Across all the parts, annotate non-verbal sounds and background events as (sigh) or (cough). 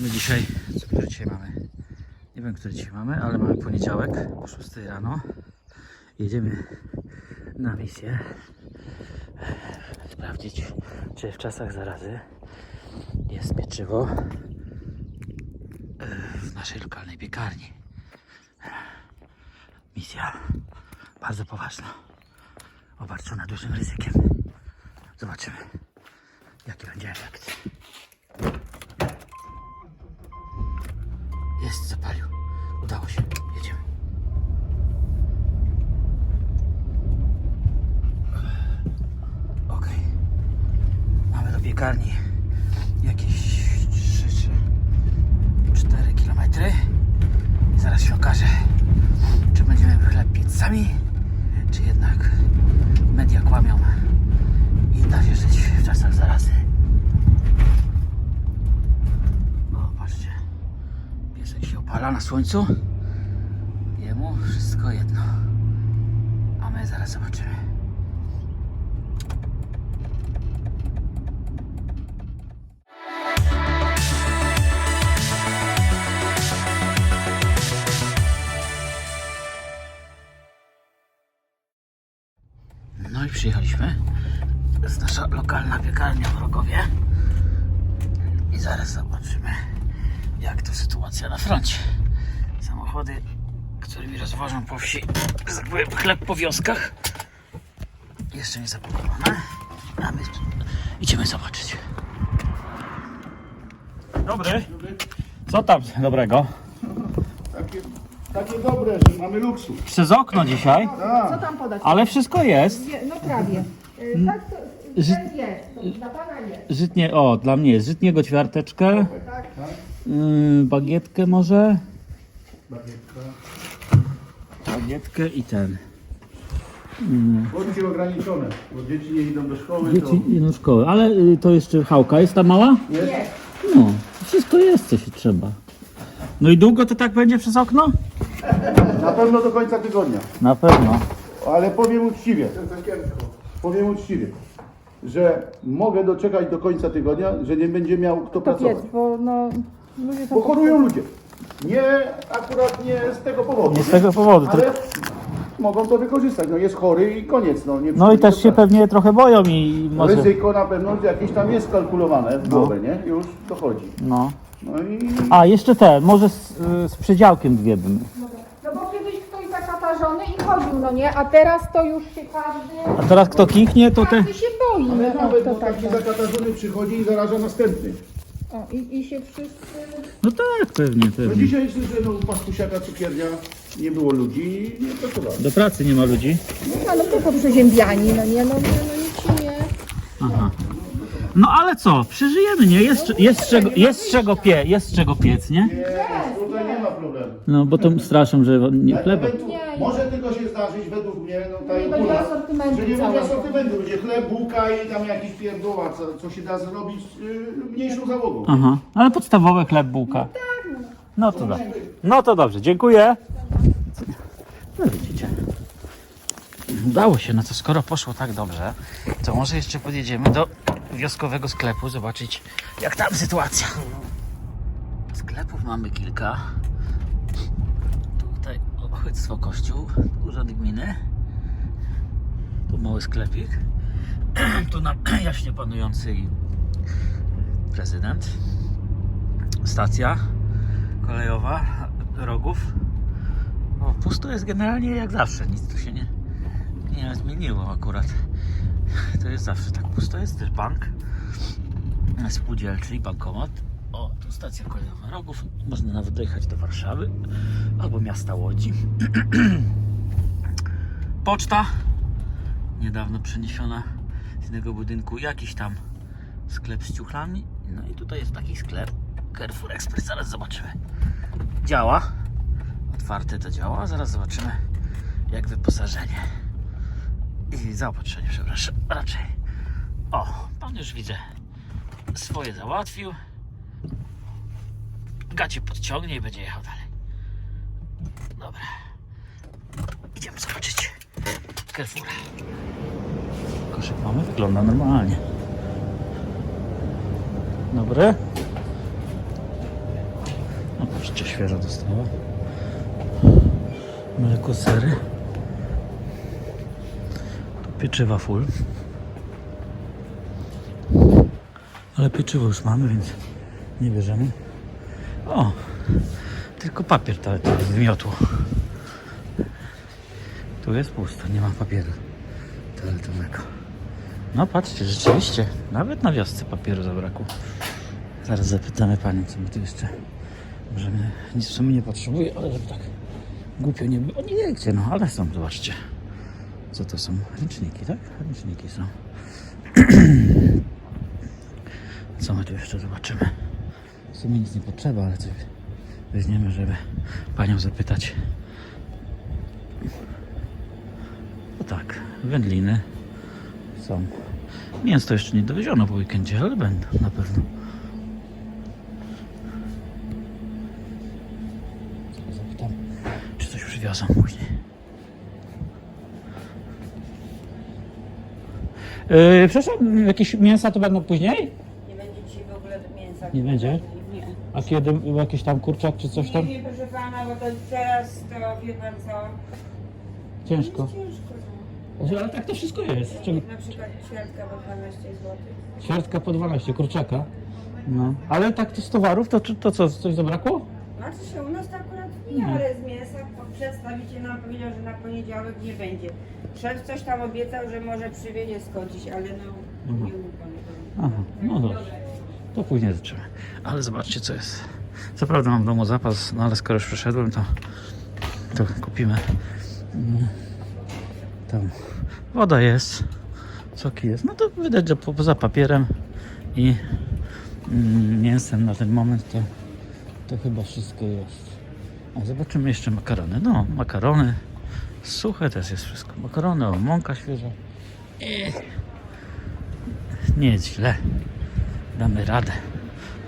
Mamy dzisiaj, co który dzisiaj mamy? Nie wiem, który dzisiaj mamy, ale mamy poniedziałek o 6 rano. Jedziemy na misję. Sprawdzić, czy w czasach zarazy jest pieczywo e, w naszej lokalnej piekarni. Misja bardzo poważna, obarczona dużym ryzykiem. Zobaczymy, jaki będzie efekt. Jest, zapalił. Udało się. Jedziemy. Okej. Mamy do piekarni jakieś 3 czy 4 kilometry. I zaraz się okaże, czy będziemy chleb piec sami, czy jednak media kłamią i da się żyć w czasach zarazy. O, patrzcie. Na słońcu. Jemu wszystko jedno. A my zaraz zobaczymy. No i przyjechaliśmy. To jest nasza lokalna piekarnia w Rogowie. I zaraz zobaczymy, jak to sytuacja na froncie. Samochody, którymi rozwożą po wsi, tak chleb po wioskach, jeszcze nie zapakowane. A my idziemy zobaczyć. Dobry. Co tam dobrego? Takie, takie dobre, że mamy luksus. Przez okno dzisiaj, Co tam podać? ale wszystko jest. Nie, No prawie. Y, Tak, to, Ży- ten jest. Dla pana jest. Żytnie, o, dla mnie jest żytniego ćwiarteczkę, Tak. Yy, bagietkę może, Bagietka. bagietkę i ten. Porcje ograniczone, bo dzieci nie idą do szkoły, Dzieci idą szkoły, ale y, to jeszcze chałka jest ta mała? jest Jest. No, wszystko jest, co się trzeba. No i długo to tak będzie przez okno? na pewno do końca tygodnia. Na pewno. Ale powiem uczciwie, powiem uczciwie, że mogę doczekać do końca tygodnia, że nie będzie miał kto To pracować. piec, bo no... Ludzie Bo chorują ludzie. Nie, akurat nie z tego powodu. Nie z tego powodu, Ale tylko- mogą to wykorzystać. No jest chory i koniec. No, nie No i też się pewnie trochę boją i może... Ryzyko na pewno jakieś tam jest kalkulowane w głowę, nie? Już dochodzi. No. No i A, jeszcze te, może z, y, z przedziałkiem dwie bym. No bo kiedyś ktoś zakatarzony i chodził, no nie? A teraz to już się każdy... A teraz kto kichnie, to te... Każdy się boi. No, Ale no, nawet to bo tak. taki zakatarzony przychodzi i zaraża następny. O, i, I się wszyscy... No tak, pewnie, No pewnie. dzisiaj słyszę, no u paskusiaka cukiernia nie było ludzi i nie pracowali. Do pracy nie ma ludzi. No, no to przeziębiani, no nie? No, nie, no nic się nie... Aha. No ale co, przeżyjemy, nie? Jest, jest, czego, jest, czego pie, jest czego piec, nie? Nie, tutaj nie ma problemu. No bo to straszą, że nie chleba. Ewentu- Nie, nie. Może tylko się zdarzyć według mnie, no ta Nie będzie asortymentu że nie będzie całego. asortymentu, będzie chleb, bułka i tam jakiś pierdoła, co, co się da zrobić yy, mniejszą załogą. Aha, ale podstawowe chleb, bułka. No to dobrze. No to dobrze, dziękuję. No widzicie. Udało się, no to skoro poszło tak dobrze, to może jeszcze podjedziemy do wioskowego sklepu, zobaczyć jak tam sytuacja. Sklepów mamy kilka. Tutaj ochydstwo kościół, urząd gminy. Tu mały sklepik. (clears throat) Tu nam (clears throat) jaśnie panujący prezydent. Stacja kolejowa Rogów. O, pusto jest generalnie jak zawsze, nic tu się nie, nie zmieniło akurat. To jest zawsze tak pusto. Jest też bank spółdzielczy i bankomat. O, tu stacja kolejowa Rogów. Można nawet dojechać do Warszawy albo miasta Łodzi. (clears throat) Poczta niedawno przeniesiona z innego budynku. Jakiś tam sklep z ciuchlami. No i tutaj jest taki sklep Carrefour Express. Zaraz zobaczymy. Działa. Otwarte to działa. Zaraz zobaczymy jak wyposażenie. I zaopatrzenie, przepraszam. Raczej. O, pan już widzę swoje załatwił. Gacie podciągnie i będzie jechał dalej. Dobra. Idziemy zobaczyć Carrefoura. Koszyk mamy, wygląda normalnie. Dobry. Zobaczcie, świeżo dostała. Mleko, sery. Pieczywa full. Ale pieczywo już mamy, więc nie bierzemy. O! Tylko papier to, to wymiotło. Tu jest pusto, nie ma papieru toaletowego. No patrzcie, rzeczywiście, nawet na wiosce papieru zabrakło. Zaraz zapytamy panią, co my tu jeszcze możemy. Nic w sumie nie potrzebuję, ale żeby tak głupio nie było. Nie wiecie, no ale są, zobaczcie. Co to są? Ręczniki, tak? Ręczniki są. (clears throat) Co my tu jeszcze zobaczymy? W sumie nic nie potrzeba, ale coś weźmiemy, żeby panią zapytać. No tak, wędliny są. Mięso jeszcze nie dowieziono po weekendzie, ale będą na pewno. Zapytam, czy coś przywiozą później. Yy, przepraszam, jakieś mięsa to będą później? Nie będzie dzisiaj w ogóle mięsa. Nie będzie? Nie. A kiedy jakiś tam kurczak czy coś tam? Nie wiem, proszę pana, bo to teraz to wie pan co. Ciężko. Jest ciężko. Ale tak to wszystko jest. Na przykład ćwiartka po 12 zł. Ćwiartka po 12, kurczaka. No. Ale tak to z towarów, to, czy- to co, coś zabrakło? Znaczy się u nas to akurat nie, ale z mięsa po- przedstawiciel nam powiedział, że na poniedziałek nie będzie. Szef coś tam obiecał, że może przywiezie skończyć, ale no nie mógł pan. Aha, no dobrze. To później zobaczymy. Ale zobaczcie co jest. Co prawda mam w domu zapas, no ale skoro już przyszedłem, to, to kupimy. Mm, Tam woda jest, soki jest. No to widać, że po, poza papierem i mm, mięsem na ten moment to, to chyba wszystko jest. A zobaczymy jeszcze makarony. No, makarony suche też jest wszystko. Makarony, o, mąka świeża. Nie jest źle. Damy radę.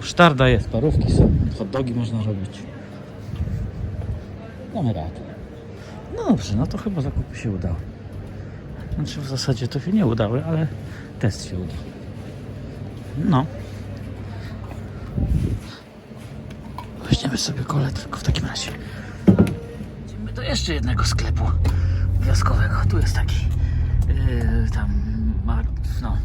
Sztarda jest, parówki są, hot dogi można robić. Damy radę. No dobrze, no to chyba zakupy się udały. Znaczy w zasadzie to się nie udały, ale test się udał. No. Weźmiemy sobie kole tylko w takim razie. Idziemy do jeszcze jednego sklepu wioskowego. Tu jest taki yy, tam ma, no,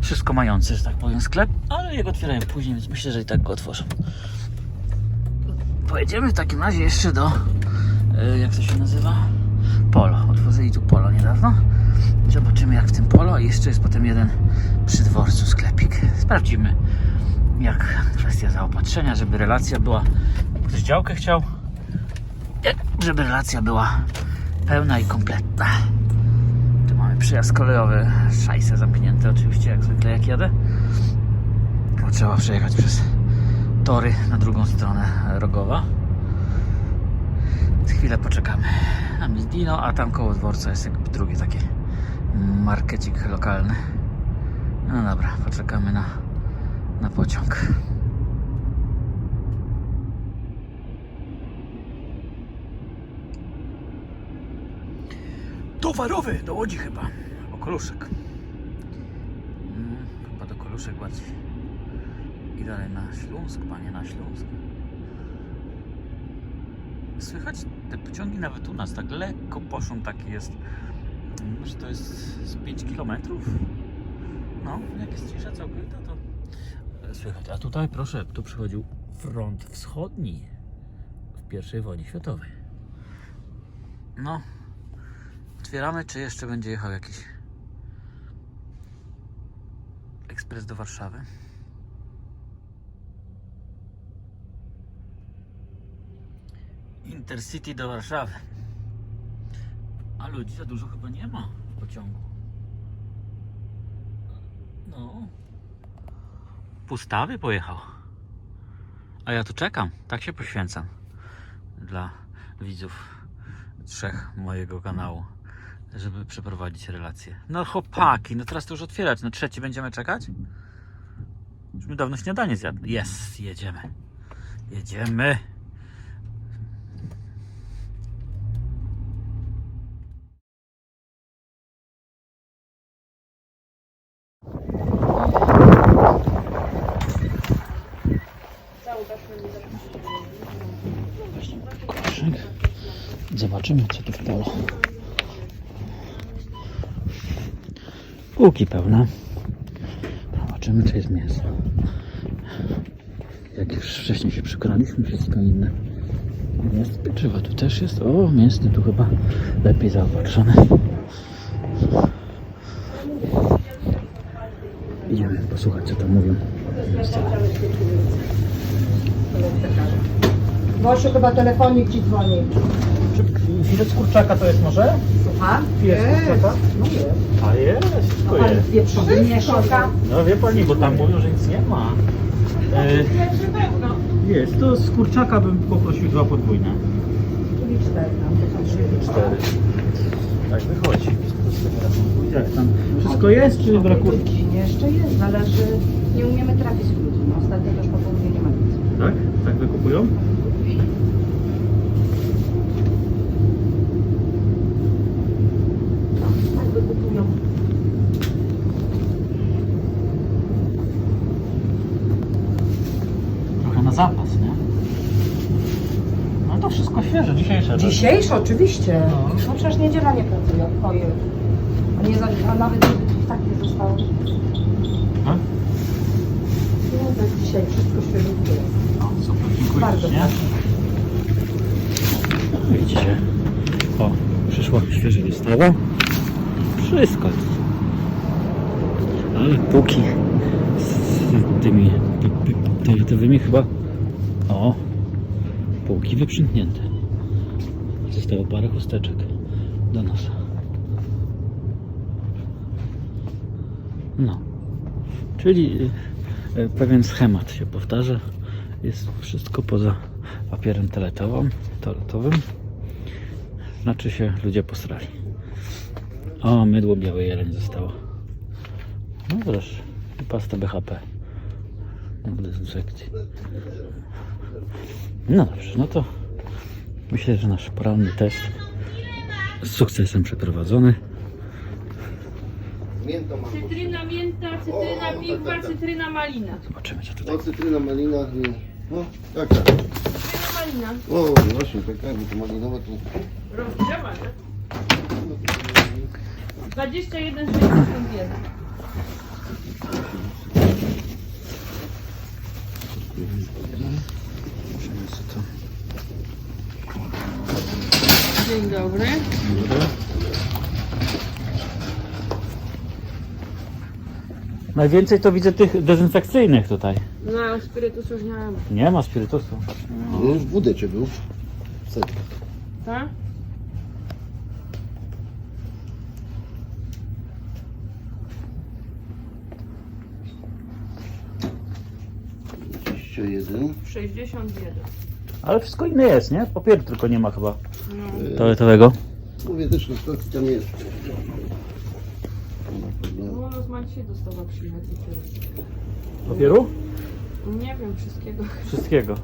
wszystko mający, że tak powiem, sklep, ale jego otwierają później, więc myślę, że i tak go otworzą. Pojedziemy w takim razie jeszcze do, yy, jak to się nazywa? Polo. Otworzyli tu Polo niedawno. Zobaczymy jak w tym Polo. I jeszcze jest potem jeden przy dworcu sklepik. Sprawdzimy jak kwestia zaopatrzenia, żeby relacja była. Działkę chciał? Żeby relacja była pełna i kompletna. Tu mamy przyjazd kolejowy, szajse zamknięte oczywiście, jak zwykle jak jadę. Bo trzeba przejechać przez tory na drugą stronę Rogowa. Więc chwilę poczekamy. Tam jest Dino, a tam koło dworca jest jakby drugi taki markecik lokalny. No dobra, poczekamy na, na pociąg. Towarowy do Łodzi chyba. Okoluszek. Mm, chyba do Koluszek bardziej. I dalej na Śląsk, panie na Śląsk. Słychać te pociągi nawet u nas tak lekko poszą, taki jest. mm, Że to jest z 5 km. No, jak jest cisza całkowita, to słychać. A tutaj proszę, tu przychodził front wschodni w pierwszej wojnie światowej. No, Otwieramy, czy jeszcze będzie jechał jakiś ekspres do Warszawy? Intercity do Warszawy. A ludzi za dużo chyba nie ma w pociągu. No. Pustawy pojechał. A ja tu czekam. Tak się poświęcam. Dla widzów trzech mojego kanału żeby przeprowadzić relację. No chłopaki, no teraz to już otwierać. No trzeci będziemy czekać? Już my dawno śniadanie zjadli. Jest, jedziemy. Jedziemy. Zobaczymy, co tu wpało. Półki pełne. Zobaczymy, czy jest mięso. Jak już wcześniej się przekonaliśmy, wszystko inne. Jest pieczywo, tu też jest. O, mięsny tu chyba lepiej zaopatrzony. Idziemy posłuchać, co tam mówią. Gosiu, chyba telefonik ci dzwoni. Filet z kurczaka to jest może? Słucham? Jest kurczaka? No jest. A jest, wszystko wieprzowy miesza. No wie pani, bo tam mówią, że nic nie ma. E, jest, to z kurczaka bym poprosił dwa podwójne. Czyli cztery nam to są trzy. Cztery. Tak wychodzi. Jak tam? Wszystko jest, czy brakuje? Jeszcze jest, należy... Nie umiemy trafić z ludzi. No, ostatnio też po południu nie ma nic. Tak? Tak wykupują? Tak wykupują. Trochę na zapas, nie? No to wszystko świeże, dzisiejsze. tak? Dzisiejszy oczywiście. No. No przecież niedziela nie pracuje. Ojej. A, nie, za- a nawet tak nie zostało. A? No to jest dzisiaj wszystko świeżutkie jest. O, super, dziękuję. Bardzo? No, Widzicie? O, przyszła świeża dostawa. Wszystko jest. Ale póki z tymi toaletowymi chyba. O, półki wyprzętnięte. Zostało parę chusteczek do nosa. No. Czyli y, y, pewien schemat się powtarza. Jest wszystko poza papierem toaletowym. Znaczy się ludzie posrali. O, mydło białe jeleń zostało. No proszę. Pasta BHP. Dezynfekcji. No dobrze, no to myślę, że nasz poranny test z sukcesem przeprowadzony. Mięta mam. Cytryna mięta, cytryna pigwa, cytryna malina. Zobaczymy co tutaj. O, cytryna, malina i... No, taka. Cytryna malina. O, właśnie, taka, bo to malinowa to... Rozgrzewa, nie? 21,61. Zobaczymy co to. Dzień dobry. Najwięcej to widzę tych dezynfekcyjnych tutaj. No, spirytusu już nie mam. Nie ma spirytusu. No, już w budecie był. W setkach. Tak? Jeden. 61. Ale wszystko inne jest, nie? Papieru tylko nie ma chyba. Toaletowego. Mówię też, że to tam jest. No, z dzisiaj dostała przyjechać Papieru? Nie wiem wszystkiego. Wszystkiego.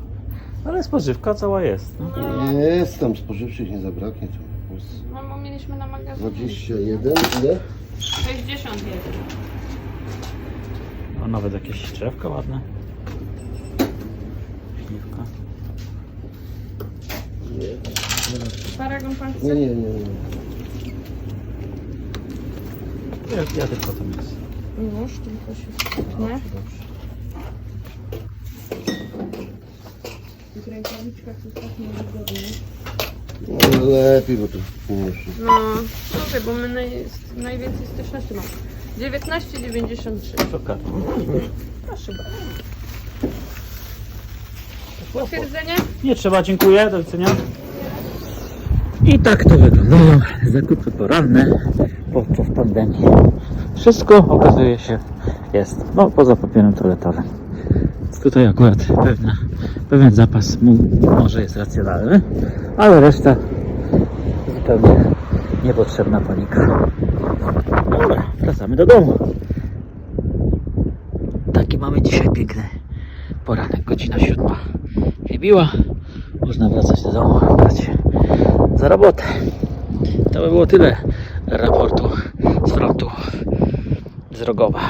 Ale spożywka cała jest. No. Jest tam spożywczych, nie zabraknie. Jest No, bo mieliśmy na magazynie. 21, ile? 61. A nawet jakieś drzewka ładne. Śliwka. Paragon pan Nie, chce? nie, nie. nie. Ja, ja tylko tam jest. Nóż, tylko się styknie. W rękawiczkach to tak niewygodnie. No, ale lepiej, bo to pomniejszy. No, słuchaj, bo my naj, najwięcej styczności mamy. 19,93. Szukam. Proszę bardzo. Potwierdzenie? Nie trzeba, dziękuję, do widzenia. I tak to wyglądają zakupy poranne po, po pandemii. Wszystko okazuje się jest, no poza papierem toaletowym. Więc tutaj akurat pewna, pewien zapas może jest racjonalny, ale reszta zupełnie niepotrzebna panika. Dobra, wracamy do domu. Taki mamy dzisiaj piękny poranek, godzina siódma. Wybiła, można wracać do domu, brać za robotę. To by było tyle raportu z frontu z Rogowa.